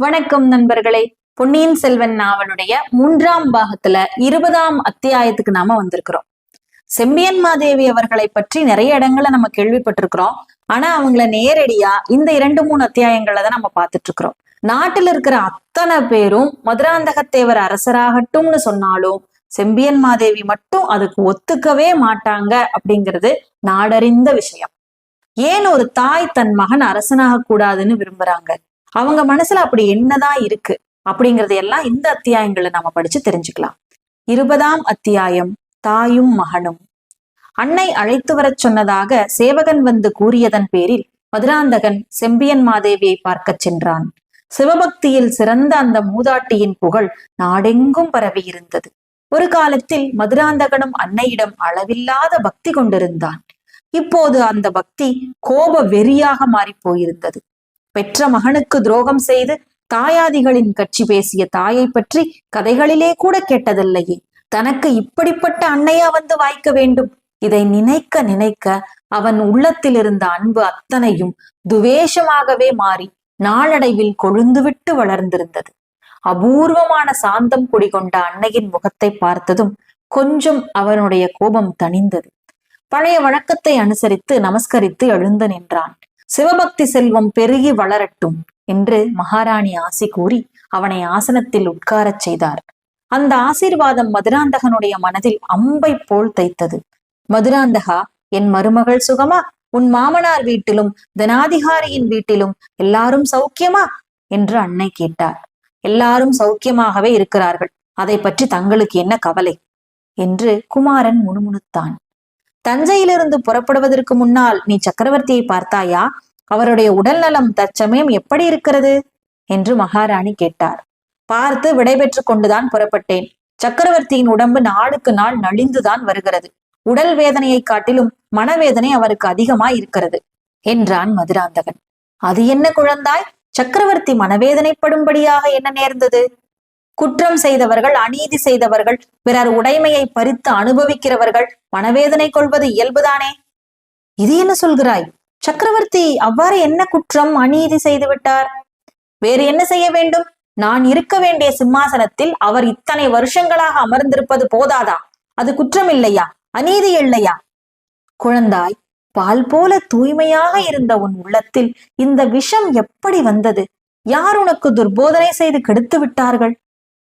வணக்கம் நண்பர்களே. பொன்னியின் செல்வன் நாவலுடைய மூன்றாம் பாகத்துல இருபதாம் அத்தியாயத்துக்கு நாம வந்திருக்கிறோம். செம்பியன் மாதேவி அவர்களை பற்றி நிறைய இடங்களை நம்ம கேள்விப்பட்டிருக்கிறோம். ஆனா அவங்கள நேரடியா இந்த இரண்டு மூணு அத்தியாயங்களை தான் நம்ம பார்த்துட்டு இருக்கிறோம் நாட்டில் இருக்கிற அத்தனை பேரும் மதுராந்தகத்தேவர் அரசராகட்டும்னு சொன்னாலும் செம்பியன் மாதேவி மட்டும் அதுக்கு ஒத்துக்கவே மாட்டாங்க அப்படிங்கிறது நாடறிந்த விஷயம். ஏன் ஒரு தாய் தன் மகன் அரசனாக கூடாதுன்னு விரும்புறாங்க? அவங்க மனசுல அப்படி என்னதான் இருக்கு அப்படிங்கறது எல்லாம் இந்த அத்தியாயங்களை நாம படிச்சு தெரிஞ்சுக்கலாம். இருபதாம் அத்தியாயம் தாயும் மகனும். அன்னை அழைத்து வரச் சொன்னதாக சேவகன் வந்து கூறியதன் பேரில் மதுராந்தகன் செம்பியன் மாதேவியை பார்க்கச் சென்றான். சிவபக்தியில் சிறந்த அந்த மூதாட்டியின் புகழ் நாடெங்கும் பரவி இருந்தது. ஒரு காலத்தில் மதுராந்தகனும் அன்னையிடம் அளவில்லாத பக்தி கொண்டிருந்தான். இப்போது அந்த பக்தி கோப வெறியாக மாறி போயிருந்தது. பெற்ற மகனுக்கு துரோகம் செய்து தாயாதிகளின் கட்சி பேசிய தாயை பற்றி கதைகளிலே கூட கேட்டதில்லையே. தனக்கு இப்படிப்பட்ட அன்னையா வந்து வாய்க்க வேண்டும்? இதை நினைக்க நினைக்க அவன் உள்ளத்தில் இருந்த அன்பு அத்தனையும் துவேஷமாகவே மாறி நாளடைவில் கொழுந்துவிட்டு வளர்ந்திருந்தது. அபூர்வமான சாந்தம் குடிகொண்ட அன்னையின் முகத்தை பார்த்ததும் கொஞ்சம் அவனுடைய கோபம் தணிந்தது. பழைய வழக்கத்தை அனுசரித்து நமஸ்கரித்து எழுந்து நின்றான். சிவபக்தி செல்வம் பெருகி வளரட்டும் என்று மகாராணி ஆசி கூறி அவனை ஆசனத்தில் உட்காரச் செய்தார். அந்த ஆசீர்வாதம் மதுராந்தகனுடைய மனதில் அம்பை போல் தைத்தது. மதுராந்தகா என் மருமகள் சுகமா? உன் மாமனார் வீட்டிலும் தனாதிகாரியின் வீட்டிலும் எல்லாரும் சௌக்கியமா? என்று அன்னை கேட்டார். எல்லாரும் சௌக்கியமாகவே இருக்கிறார்கள். அதை பற்றி தங்களுக்கு என்ன கவலை? என்று குமாரன் முணுமுணுத்தான். தஞ்சையிலிருந்து புறப்படுவதற்கு முன்னால் நீ சக்கரவர்த்தியை பார்த்தாயா? அவருடைய உடல் நலம் தற்சமயம் எப்படி இருக்கிறது? என்று மகாராணி கேட்டார். பார்த்து விடைபெற்று கொண்டுதான் புறப்பட்டேன். சக்கரவர்த்தியின் உடம்பு நாளுக்கு நாள் நலிந்துதான் வருகிறது. உடல் வேதனையை காட்டிலும் மனவேதனை அவருக்கு அதிகமாய் இருக்கிறது என்றான் மதுராந்தகன். அது என்ன குழந்தாய்? சக்கரவர்த்தி மனவேதனைப்படும்படியாக என்ன நேர்ந்தது? குற்றம் செய்தவர்கள் அநீதி செய்தவர்கள் பிறர் உடைமையை பறித்து அனுபவிக்கிறவர்கள் மனவேதனை கொள்வது இயல்புதானே? இது என்ன சொல்கிறாய்? சக்கரவர்த்தி அவ்வாறு என்ன குற்றம் அநீதி செய்து விட்டார் வேறு என்ன செய்ய வேண்டும்? நான் இருக்க வேண்டிய சிம்மாசனத்தில் அவர் இத்தனை வருஷங்களாக அமர்ந்திருப்பது போதாதா? அது குற்றம் இல்லையா அநீதி இல்லையா? குழந்தாய் பால் போல தூய்மையாக இருந்த உன் உள்ளத்தில் இந்த விஷம் எப்படி வந்தது? யார் உனக்கு துர்போதனை செய்து கெடுத்து விட்டார்கள்?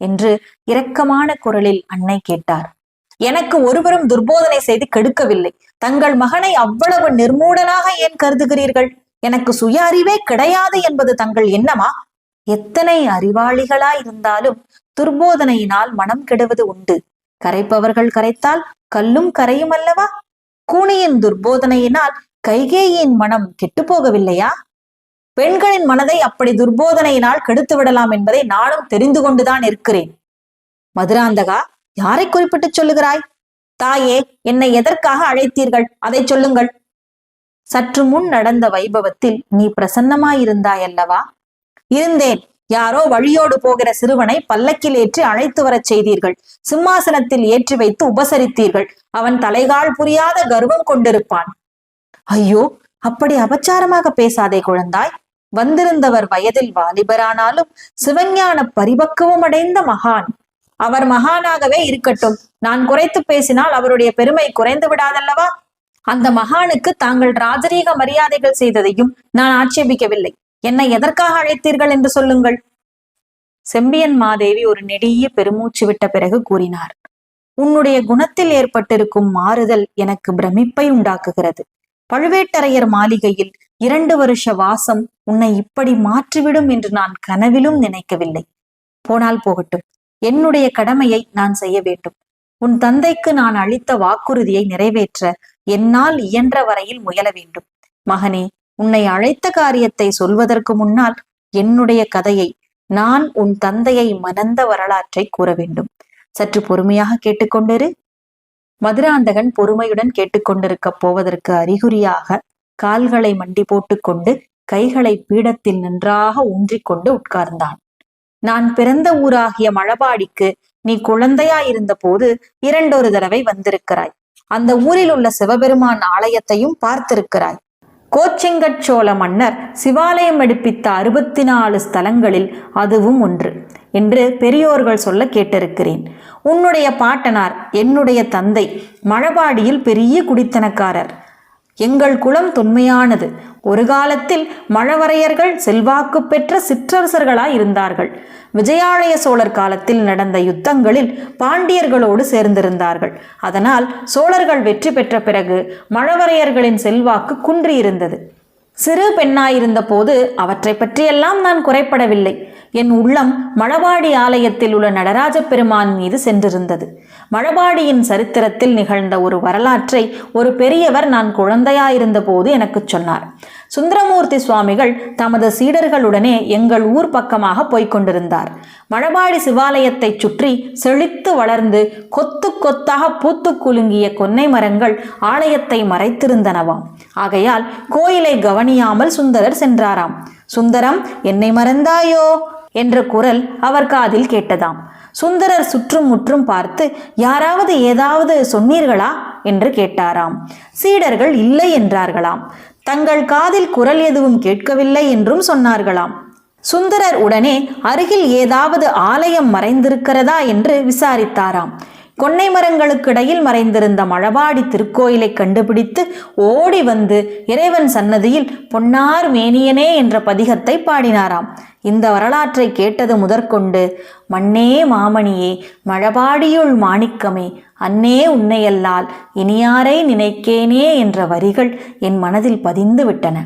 என்று இரக்கமான குரலில் அன்னை கேட்டார். எனக்கு ஒருவரும் துர்போதனை செய்து கெடுக்கவில்லை. தங்கள் மகனை அவ்வளவு நிர்மூடனாக ஏன் கருதுகிறீர்கள்? எனக்கு சுய அறிவே கிடையாது என்பது தங்கள் எண்ணமா? எத்தனை அறிவாளிகளா இருந்தாலும் துர்போதனையினால் மனம் கெடுவது உண்டு. கரைப்பவர்கள் கரைத்தால் கல்லும் கரையும் அல்லவா? கூனியின் துர்போதனையினால் கைகேயின் மனம் கெட்டு போகவில்லையா? பெண்களின் மனதை அப்படி துர்போதனையினால் கெடுத்து விடலாம் என்பதை நானும் தெரிந்து கொண்டுதான் இருக்கிறேன். மதுராந்தகா யாரை குறிப்பிட்டு சொல்லுகிறாய்? தாயே என்னை எதற்காக அழைத்தீர்கள்? அதை சொல்லுங்கள். சற்று முன் நடந்த வைபவத்தில் நீ பிரசன்னமாயிருந்தாய் அல்லவா இருந்தேன். யாரோ வழியோடு போகிற சிறுவனை பல்லக்கில் ஏற்றி அழைத்து வரச் செய்தீர்கள். சிம்மாசனத்தில் ஏற்றி வைத்து உபசரித்தீர்கள். அவன் தலைகால் புரியாத கர்வம் கொண்டிருப்பான். ஐயோ அப்படி அபச்சாரமாக பேசாதே குழந்தாய். வந்திருந்தவர் வயதில் வாலிபரானாலும் சிவஞான பரிபக்குவம் அடைந்த மகான். அவர் மகானாகவே இருக்கட்டும். நான் குறைத்து பேசினால் அவருடைய பெருமை குறைந்து விடாதல்லவா? அந்த மகானுக்கு தாங்கள் ராஜரீக மரியாதைகள் செய்ததையும் நான் ஆட்சேபிக்கவில்லை. என்னை எதற்காக அழைத்தீர்கள் என்று சொல்லுங்கள். செம்பியன் மாதேவி ஒரு நெடிய பெருமூச்சு விட்ட பிறகு கூறினார். உன்னுடைய குணத்தில் ஏற்பட்டிருக்கும் மாறுதல் எனக்கு பிரமிப்பை உண்டாக்குகிறது. பழுவேட்டரையர் மாளிகையில் இரண்டு வருஷ வாசம் உன்னை இப்படி மாற்றிவிடும் என்று நான் கனவிலும் நினைக்கவில்லை. போனால் போகட்டும் என்னுடைய கடமையை நான் செய்ய வேண்டும். உன் தந்தைக்கு நான் அளித்த வாக்குறுதியை நிறைவேற்ற என்னால் இயன்ற வரையில் முயல வேண்டும். மகனே உன்னை அழைத்த காரியத்தை சொல்வதற்கு முன்னால் என்னுடைய கதையை நான் உன் தந்தையை மணந்த வரலாற்றை கூற வேண்டும். சற்று பொறுமையாக கேட்டுக்கொண்டிரு. மதுராந்தகன் பொறுமையுடன் கேட்டுக்கொண்டிருக்க போவதற்கு அறிகுறியாக கால்களை மண்டி போட்டுக்கொண்டு கைகளை பீடத்தில் நன்றாக ஊன்றிக்கொண்டு உட்கார்ந்தான். நான் பிறந்த ஊராகிய மழபாடிக்கு நீ குழந்தையாயிருந்த போது இரண்டொரு தடவை வந்திருக்கிறாய். அந்த ஊரில் உள்ள சிவபெருமான் ஆலயத்தையும் பார்த்திருக்கிறாய். கோச்செங்கட் சோழ மன்னர் சிவாலயம் எடுப்பித்த அறுபத்தி நாலு ஸ்தலங்களில் அதுவும் ஒன்று என்று பெரியோர்கள் சொல்ல கேட்டிருக்கிறேன். உன்னுடைய பாட்டனார் என்னுடைய தந்தை மழபாடியில் பெரிய குடித்தனக்காரர். எங்கள் குலம் தொன்மையானது. ஒரு காலத்தில் மழவரையர்கள் செல்வாக்கு பெற்ற சிற்றரசர்களாய் இருந்தார்கள். விஜயாலய சோழர் காலத்தில் நடந்த யுத்தங்களில் பாண்டியர்களோடு சேர்ந்திருந்தார்கள். அதனால் சோழர்கள் வெற்றி பெற்ற பிறகு மழவரையர்களின் செல்வாக்கு குன்றியிருந்தது. சிறு பெண்ணாயிருந்த போது அவற்றை பற்றியெல்லாம் நான் குறைப்படவில்லை. என் உள்ளம் மழபாடி ஆலயத்தில் உள்ள நடராஜ பெருமான் மீது சென்றிருந்தது. மழபாடியின் சரித்திரத்தில் நிகழ்ந்த ஒரு வரலாற்றை ஒரு பெரியவர் நான் குழந்தையாயிருந்த போது எனக்குச் சொன்னார். சுந்தரமூர்த்தி சுவாமிகள் தமது சீடர்களுடனே எங்கள் ஊர் பக்கமாக போய்க் கொண்டிருந்தார். மழபாடி சிவாலயத்தைச் சுற்றி செழித்து வளர்ந்து கொத்து கொத்தாக பூத்து குலுங்கிய கொன்னை மரங்கள் ஆலயத்தை மறைத்திருந்தனவாம். ஆகையால் கோயிலை கவனியாமல் சுந்தரர் சென்றாராம். சுந்தரம் என்னை மறந்தாயோ? என்ற குரல் அவர் காதில் கேட்டதாம். சுந்தரர் சுற்றும் முற்றும் பார்த்து யாராவது ஏதாவது சொன்னீர்களா? என்று கேட்டாராம். சீடர்கள் இல்லை என்றார்களாம். தங்கள் காதில் குரல் எதுவும் கேட்கவில்லை என்றும் சொன்னார்களாம். சுந்தரர் உடனே அருகில் ஏதாவது ஆலயம் மறைந்திருக்கிறதா? என்று விசாரித்தாராம். கொன்னை மரங்களுக்கிடையில் மறைந்திருந்த மழபாடி திருக்கோயிலை கண்டுபிடித்து ஓடி வந்து இறைவன் சன்னதியில் பொன்னார் மேனியனே என்ற பதிகத்தை பாடினாராம். இந்த வரலாற்றை கேட்டது முதற்கொண்டு மண்ணே மாமணியே மழபாடியுள் மாணிக்கமே அன்னே உன்னையல்லால் இனியாரை நினைக்கேனே என்ற வரிகள் என் மனதில் பதிந்து விட்டன.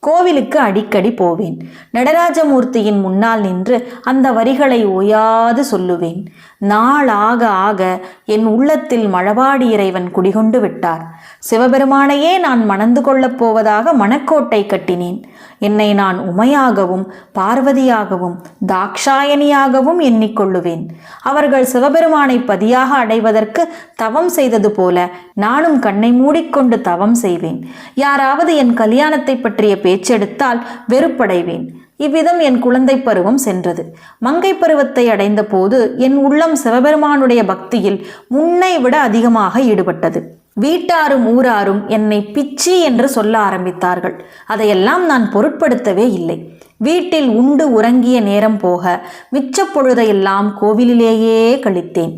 கோவிலுக்கு அடிக்கடி போவேன். நடராஜமூர்த்தியின் முன்னால் நின்று அந்த வரிகளை ஓயாது சொல்லுவேன். நாள் ஆக ஆக என் உள்ளத்தில் மழபாடி இறைவன் குடிகொண்டு விட்டார். சிவபெருமானையே நான் மணந்து கொள்ளப் போவதாக மணக்கோட்டை கட்டினேன். என்னை நான் உமையாகவும் பார்வதியாகவும் தாக்ஷாயணியாகவும் எண்ணிக்கொள்ளுவேன். அவர்கள் சிவபெருமானை பதியாக அடைவதற்கு தவம் செய்தது போல நானும் கண்ணை மூடிக்கொண்டு தவம் செய்வேன். யாராவது என் கல்யாணத்தை பற்றிய பேச்செடுத்தால் வெறுப்படைவேன். இவ்விதம் என் குழந்தை பருவம் சென்றது. மங்கை பருவத்தை அடைந்த போது என் உள்ளம் சிவபெருமானுடைய பக்தியில் முன்னை விட அதிகமாக ஈடுபட்டது. வீட்டாரும் ஊராரும் என்னை பிச்சி என்று சொல்ல ஆரம்பித்தார்கள். அதையெல்லாம் நான் பொருட்படுத்தவே இல்லை. வீட்டில் உண்டு உறங்கிய நேரம் போக மிச்ச பொழுதையெல்லாம் கோவிலிலேயே கழித்தேன்.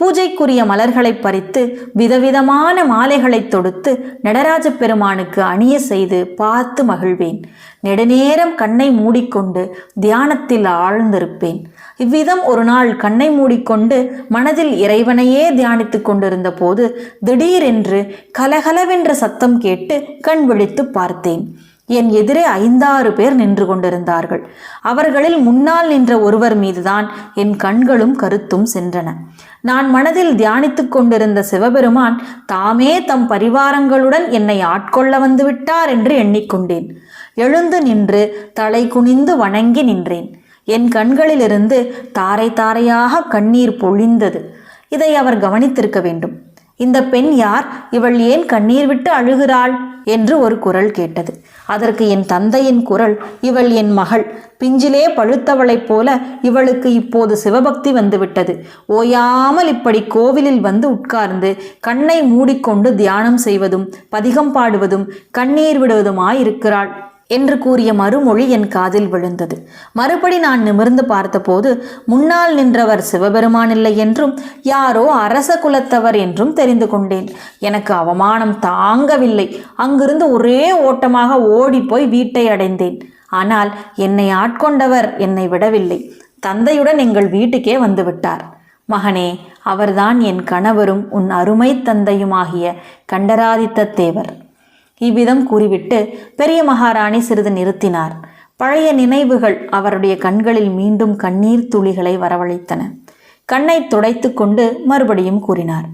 பூஜைக்குரிய மலர்களை பறித்து விதவிதமான மாலைகளை தொடுத்து நடராஜ பெருமானுக்கு அணிய செய்து பார்த்து மகிழ்வேன். நெடுநேரம் கண்ணை மூடிக்கொண்டு தியானத்தில் ஆழ்ந்திருப்பேன். இவ்விதம் ஒரு நாள் கண்ணை மூடிக்கொண்டு மனதில் இறைவனையே தியானித்துக் கொண்டிருந்த போது திடீரென்று கலகலவென்ற சத்தம் கேட்டு கண் விழித்து பார்த்தேன். என் எதிரே ஐந்தாறு பேர் நின்று கொண்டிருந்தார்கள். அவர்களில் முன்னால் நின்ற ஒருவர் மீதுதான் என் கண்களும் கருத்தும் சென்றன. நான் மனதில் தியானித்துக் கொண்டிருந்த சிவபெருமான் தாமே தம் பரிவாரங்களுடன் என்னை ஆட்கொள்ள வந்துவிட்டார் என்று எண்ணிக்கொண்டேன். எழுந்து நின்று தலை குனிந்து வணங்கி நின்றேன். என் கண்களிலிருந்து தாரை தாரையாக கண்ணீர் பொழிந்தது. இதை அவர் கவனித்திருக்க வேண்டும். இந்த பெண் யார்? இவள் ஏன் கண்ணீர் விட்டு அழுகிறாள்? என்று ஒரு குரல் கேட்டது. அதற்கு என் தந்தையின் குரல் இவள் என் மகள். பிஞ்சிலே பழுத்தவளைப் போல இவளுக்கு இப்போது சிவபக்தி வந்துவிட்டது. ஓயாமல் இப்படி கோவிலில் வந்து உட்கார்ந்து கண்ணை மூடிக்கொண்டு தியானம் செய்வதும் பதிகம் பாடுவதும் கண்ணீர் விடுவதுமாயிருக்கிறாள். என்று கூறிய மறுமொழி என் காதில் விழுந்தது. மறுபடி நான் நிமிர்ந்து பார்த்தபோது முன்னால் நின்றவர் சிவபெருமான் இல்லை என்றும் யாரோ அரச குலத்தவர் என்றும் தெரிந்து கொண்டேன். எனக்கு அவமானம் தாங்கவில்லை. அங்கிருந்து ஒரே ஓட்டமாக ஓடிப்போய் வீட்டை அடைந்தேன். ஆனால் என்னை ஆட்கொண்டவர் என்னை விடவில்லை. தந்தையுடன் எங்கள் வீட்டுக்கே வந்துவிட்டார் மகனே அவர்தான் என் கணவரும் உன் அருமை தந்தையுமாகிய கண்டராதித்த தேவர். இவ்விதம் கூறிவிட்டு பெரிய மகாராணி சிறிது நிறுத்தினார். பழைய நினைவுகள் அவருடைய கண்களில் மீண்டும் கண்ணீர் துளிகளை வரவழைத்தன. கண்ணை துடைத்து கொண்டு மறுபடியும் கூறினார்.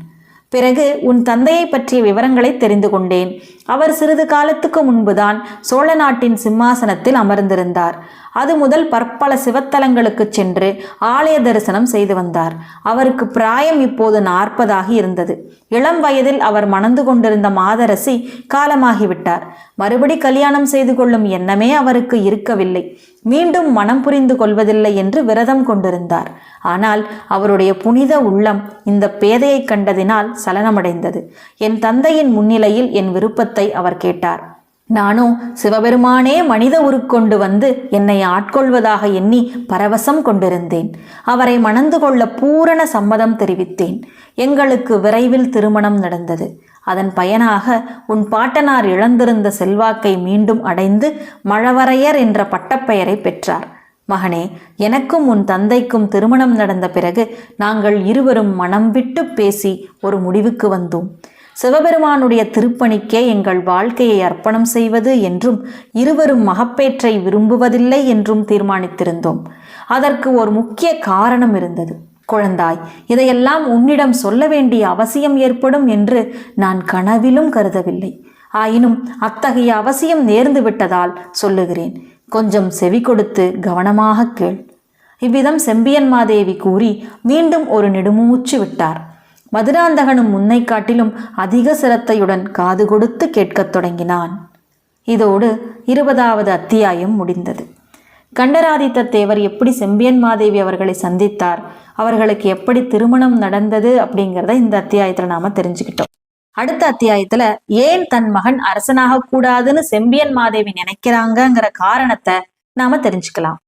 பிறகு உன் தந்தையை பற்றிய விவரங்களை தெரிந்து கொண்டேன். அவர் சிறிது காலத்துக்கு முன்புதான் சோழ நாட்டின் சிம்மாசனத்தில் அமர்ந்திருந்தார். அது முதல் பற்பல சிவத்தலங்களுக்கு சென்று ஆலய தரிசனம் செய்து வந்தார். அவருக்கு பிராயம் இப்போது நாற்பதாகி இருந்தது. இளம் வயதில் அவர் மணந்து கொண்டிருந்த மாதரசி காலமாகிவிட்டார். மறுபடி கல்யாணம் செய்து கொள்ளும் எண்ணமே அவருக்கு இருக்கவில்லை. மீண்டும் மனம் புரிந்து கொள்வதில்லை என்று விரதம் கொண்டிருந்தார். ஆனால் அவருடைய புனித உள்ளம் இந்த பேதையை கண்டதினால் சலனமடைந்தது. என் தந்தையின் முன்னிலையில் என் விருப்பத்தை அவர் கேட்டார். நானும் சிவபெருமானே மனித உருக்கொண்டு வந்து என்னை ஆட்கொள்வதாக எண்ணி பரவசம் கொண்டிருந்தேன். அவரை மணந்து கொள்ள பூரண சம்மதம் தெரிவித்தேன். எங்களுக்கு விரைவில் திருமணம் நடந்தது. அதன் பயனாக உன் பாட்டனார் இழந்திருந்த செல்வாக்கை மீண்டும் அடைந்து மழவரையர் என்ற பட்டப்பெயரை பெற்றார். மகனே எனக்கும் உன் தந்தைக்கும் திருமணம் நடந்த பிறகு நாங்கள் இருவரும் மனம் விட்டு பேசி ஒரு முடிவுக்கு வந்தோம். சிவபெருமானுடைய திருப்பணிக்கே எங்கள் வாழ்க்கையை அர்ப்பணம் செய்வது என்றும் இருவரும் மகப்பேற்றை விரும்புவதில்லை என்றும் தீர்மானித்திருந்தோம். அதற்கு ஒரு முக்கிய காரணம் இருந்தது. குழந்தாய். இதையெல்லாம் உன்னிடம் சொல்ல வேண்டிய அவசியம் ஏற்படும் என்று நான் கனவிலும் கருதவில்லை. ஆயினும் அத்தகைய அவசியம் நேர்ந்து விட்டதால் சொல்லுகிறேன். கொஞ்சம் செவி கொடுத்து கவனமாக கேள். இவ்விதம் செம்பியன் மாதேவி கூறி மீண்டும் ஒரு நெடுமூச்சு விட்டார். மதுராந்தகனும் முன்னை காட்டிலும் அதிக சிரத்தையுடன் காது கொடுத்து கேட்கத் தொடங்கினான். இதோடு இருபதாவது அத்தியாயம் முடிந்தது. கண்டராதித்த தேவர் எப்படி செம்பியன் மாதேவி அவர்களை சந்தித்தார் அவர்களுக்கு எப்படி திருமணம் நடந்தது அப்படிங்கிறத இந்த அத்தியாயத்துல நாம தெரிஞ்சுக்கிட்டோம். அடுத்த அத்தியாயத்துல ஏன் தன் மகன் அரசனாக கூடாதுன்னு செம்பியன் மாதேவி நினைக்கிறாங்கங்கிற காரணத்தை நாம தெரிஞ்சுக்கலாம்.